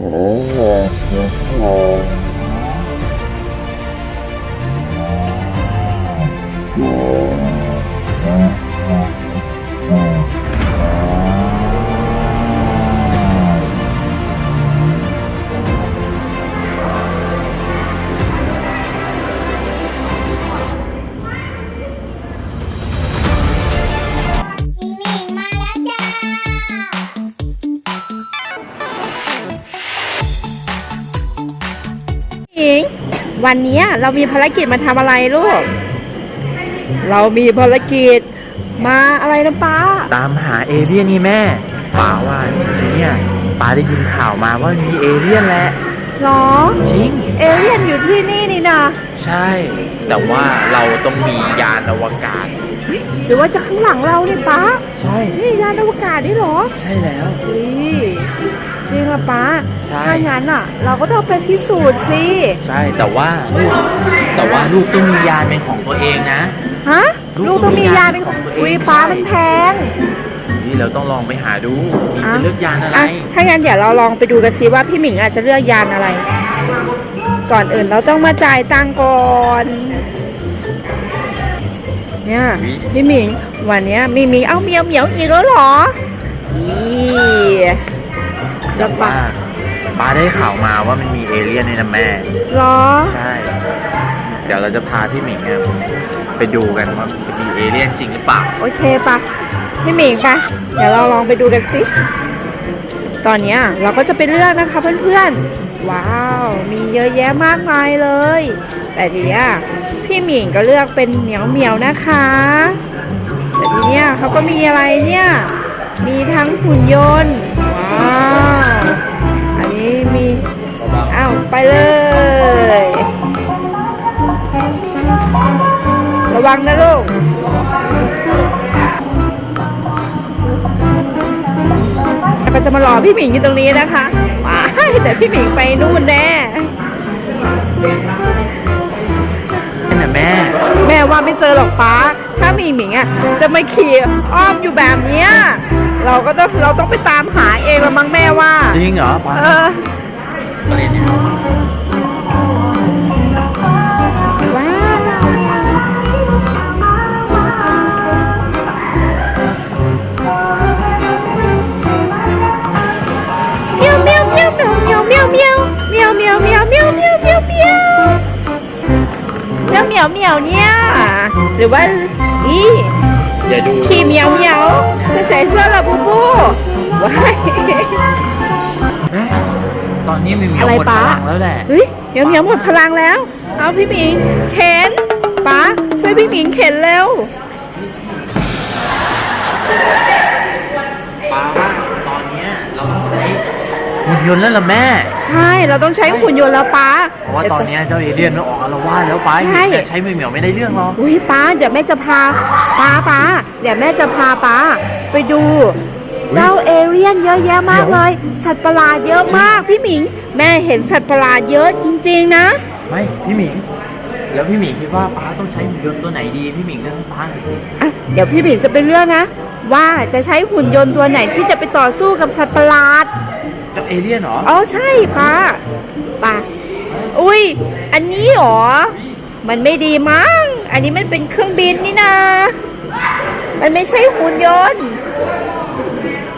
những หญิงวันเนี้ยเรามีภารกิจมาทำอะไรลูก เรามีภารกิจมาอะไรนะป้า ตามหาเอเลี่ยนนี่แม่ป๋าว่าเนี่ยป๋าได้ยินข่าวมาว่ามีเอเลี่ยนแหละหรอ จริง เอเลี่ยนอยู่ที่นี่นี่นะใช่ แต่ว่าเราต้องมียานอวกาศ หรือว่าจะข้างหลังเราเนี่ยป้า ใช่ นี่ยานอวกาศนี่เหรอ ใช่แล้วนี่ จริงเหรอป้าใช่ ถ้างั้นอะ เราก็ต้องไปพิสูจน์สิ ใช่แต่ว่าลูกแต่ว่าลูกต้องมียานเป็นของตัวเองนะ ฮะ ลูกลูกต้องมียานเป็นของตัวเองอุ้ยป้ามันแพง นี่เราต้องลองไปหาดูมีอะจะเลือกยานอะไร อะถ้างั้นเดี๋ยวเราลองไปดูกันซิว่าพี่หมิงอาจจะเลือกยานอะไร ก่อนอื่นเราต้องมาจ่ายตังค์ก่อน เนี่ยพี่หมิงวันเนี้ยมีมีเอ้าเหมียวเหมียวอีกแล้วเหรอนี่ แล้แต่วว่าป้าป๋าได้ข่าวมาว่ามันมีเอเลี่ยนด้วยนะแม่เหรอ ใช่ เดี๋ยวเราจะพาพี่หมิงอะไปดูกันว่าจะมีเอเลี่ยนจริงหรือเปล่า โอเคปะพี่หมิงปะเดี๋ยวเราลองไปดูกันสิ ตอนเนี้ยเราก็จะไปเลือกนะคะเพื่อนๆ ว้าว มีเยอะแยะมากมายเลย แต่ทีเนี้ยพี่หมิงก็เลือกเป็นเหมียวเหมียวๆนะคะ แต่ทีเนี้ยเขาก็มีอะไรเนี่ย มีทั้งหุ่นยนต์ว้าวอันนี้ มีอ้าวไปเลย ระวังนะลูกก็จะมารอพี่หมิงอยู่ตรงนี้นะคะว้ายแต่พี่หมิงไปนู่นแน่นั่นน่ะแม่ แม่ว่าไม่เจอหรอกป้า ถ้าหมีหมิงอะจะมาขี่อ้อมอยู่แบบเนี้ย เราก็ต้องเราต้องไปตามหาเองละมั้งแม่ว่า จริงเหรอป๋าเอออะไรเนี่ยว้าวเมียวเมียวเมียวเมียวเมียวเมียวเมียวเมียวเมียวเมียวเมียวเมียวเมียวเจ้าเหมียวเหมียวเนี่ยหรือว่าอีอย่าดู ขี่เหมียวเหมียวเธอ ใส่เสื้อละบูบูว้ายแม่ตอนนี้มีเหมียวอะไรหมดพป๊าลังแล้วแหละ เฮ้ยเหมียวเหมียวหมดพลังแล้ว เอาพี่หมิงเข็นป้าช่วยพี่หมิงเข็นเร็ว ป้าว่าตอนเนี้ยเราต้องใช้หุ่นยนต์แล้วล่ะแม่ ใช่เราต้องใช้หุ่นยนต์แล้วป้า เพราะว่าตอนเนี้ยเจ้าเอเลี่ยนมันออกอารวาสแล้วป้าใช่เห็นแต่ใช้เหมียวๆไม่ได้เรื่องหรอกอุ้ยป้าเดี๋ยวแม่จะพาป้าป้าเดี๋ยวแม่จะพาป้าไปดู เจ้าเอเลี่ยนเยอะแยะมากเลย สัตว์ประหลาดเยอะมากพี่หมิง แม่เห็นสัตว์ประหลาดเยอะจริง ๆ นะ ไม่พี่หมิง แล้วพี่หมิงคิดว่าป้าต้องใช้หุ่นยนต์ตัวไหนดีพี่หมิงเลือกให้ป้าหน่อยสิอะเดี๋ยวพี่หมิงจะไปเลือกนะ ว่าจะใช้หุ่นยนต์ตัวไหนที่จะไปต่อสู้กับสัตว์ประหลาดเจ้าเอเลี่ยนเหรออ๋อใช่ป้าป้าอุ้ย อันนี้หรอ มันไม่ดีมั้ง อันนี้มันเป็นเครื่องบินนี่นามันไม่ใช่หุ่นยนต์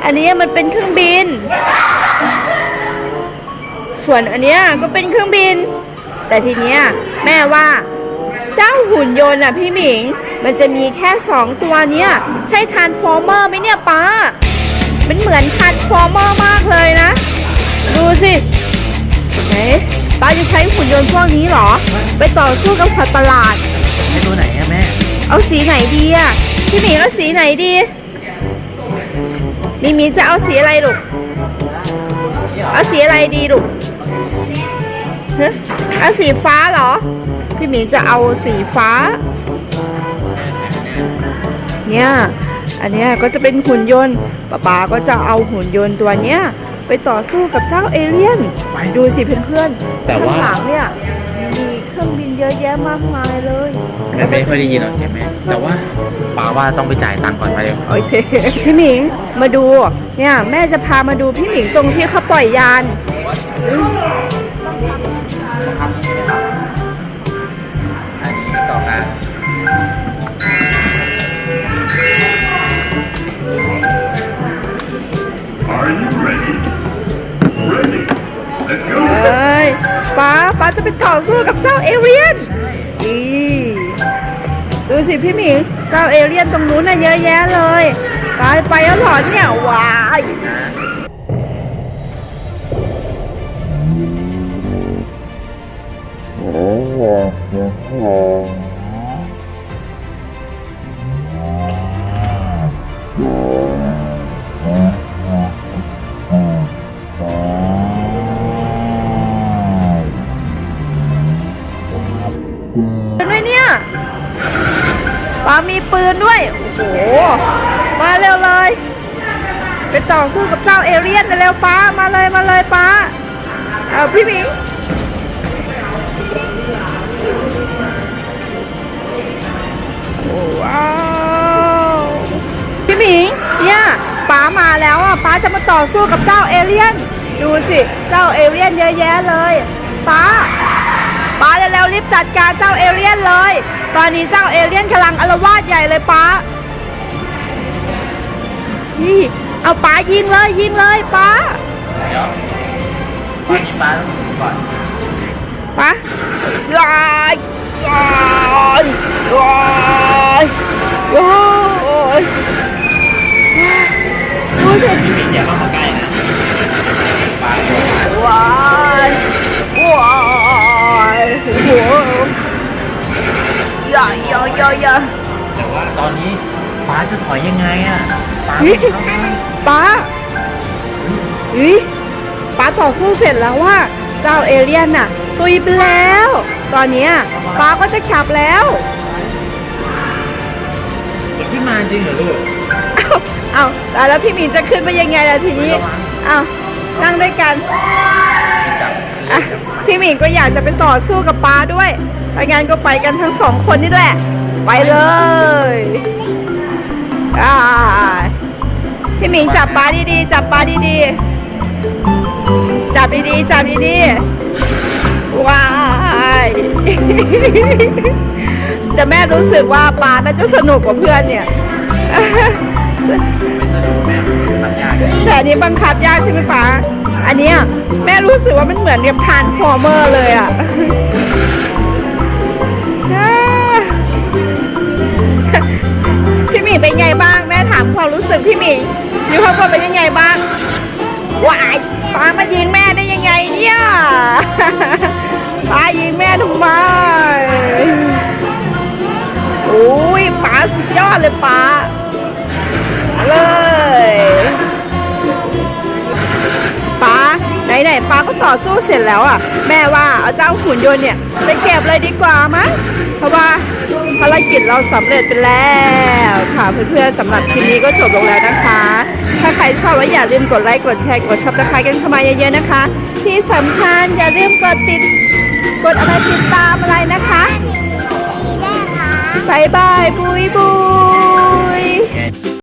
อันนี้มันเป็นเครื่องบิน ส่วนอันเนี้ยก็เป็นเครื่องบิน แต่ทีเนี้ยแม่ว่า เจ้าหุ่นยนต์อะพี่หมิง มันจะมีแค่สองตัวเนี้ยใช่ทานฟอร์เมอร์ไหมเนี่ยป้า มันเหมือนทานฟอร์เมอร์มากเลยนะ ดูสิไหนป้าจะใช้หุ่นยนต์พวกนี้เหรอ ไปต่อสู้กับสัตว์ประหลาดให้ตัวไหนอะแม่ เอาสีไหนดีอะพี่หมีเอาสีไหนดีมีมีจะเอาสีอะไรลูก เอาสีอะไรดีลูกฮะเอาสีฟ้าเหรอ พี่หมีจะเอาสีฟ้า เนี่ย อันเนี้ยก็จะเป็นหุ่นยนต์ป๊าป๊าก็จะเอาหุ่นยนต์ตัวเนี้ยไปต่อสู้กับเจ้าเอเลี่ยนไปดูสิเพื่อนๆแต่ว่าข้างหลังเนี่ยมีเครื่องบินเยอะแยะมากมายเลยแม่ไม่ค่อยได้ยินหรอกเสียงแม่แต่ว่าป้าว่าต้องไปจ่ายตังค์ก่อนมาเร็วโอเคพี่หมิงมาดูเนี่ยแม่จะพามาดูพี่หมิงตรงที่เขาปล่อยยาน จะไปต่อสู้กับเจ้าเอเลียนอีดูสิพี่หมิงเจ้าเอเลียนตรงนู้นน่ะเยอะแยะเลย ไปไปแล้วหรอเนี่ยว้ายปืน นด้วย โอ้โห มาเร็วเลย ไปต่อสู้กับเจ้าเอเลี่ยนเร็วป้า มาเลยมาเลยป้า เอาพี่หมิงโอ้ว้าวพี่หมิงเนี่ยป้ามาแล้วอะป้าจะมาต่อสู้กับเจ้าเอเลี่ยน ดูสิ เจ้าเอเลี่ยนเยอะแยะเลยป้าป้าเร็วๆรีบจัดการเจ้าเอเลี่ยนเลย ตอนนี้เจ้าเอเลี่ยนกำลังอารวาสใหญ่เลยป้านี่เอาป้ายิงเลยยิงเลยป้าเดี๋ยวตอนนี้ป้าต้องฝึกก่อนป้ายายยายยายยายดูสิพี่มิ้นอย่าเข้ามาใกล้นะป้าตัวป้าว้ายายยายยายยายแต่ว่าตอนนี้ป้าจะถอยยังไงอะป้าเฮ้ยไม่เข้ามาป้าเฮ้ยป้าต่อสู้เสร็จแล้วว่า เจ้าเอเลี่ยนน่ะ ตุยไปแล้ว ตอนเนี้ยป้าก็จะกลับแล้วเด็กพี่มาจริงเหรอลูกเอาเอาแต่แล้วพี่หมีนจะขึ้นไปยังไงล่ะทีนี้เอานั่งด้วยกันไม่จับอะพี่หมีนก็อยากจะไปต่อสู้กับป้าด้วยไปงานก็ไปกันทั้งสองคนนี่แหละ ไปเลยอ่าพี่หมิงจับป้าดีๆ จับป้าดีๆ จับดีๆ จับดีๆ ว้ายแต่แม่รู้สึกว่าป้าน่าจะสนุกกว่าเพื่อนเนี่ยแต่อันนี้บังคับยากใช่ไหมป้าอันนี้แม่รู้สึกว่ามันเหมือนกับทานฟอร์เมอร์เลยอะ อยู่ครอบครัวเป็นยังไงบ้างวายป้ามายิงแม่ได้ยังไงเนี่ยป้ายิงแม่ทำไมโอ้ยป้าสุดยอดเลยป้าเลยป้าไหนไหนๆป้าก็ต่อสู้เสร็จแล้วอะ แม่ว่าเอาเจ้าหุ่นยนต์เนี่ยไปเก็บเลยดีกว่ามั้งเพราะว่าภารกิจเราสำเร็จไปแล้วค่ะเพื่อนๆสำหรับคลิปนี้ก็จบลงแล้วนะคะ ถ้าใครชอบก็อย่าลืมกดไลค์ กดแชร์ กดซับสไครต์กันเข้ามาเยอะๆนะคะ ที่สำคัญอย่าลืมกดติด กดอะไรติดตามอะไรนะคะสีแดงค่ะบายบายบุยบุย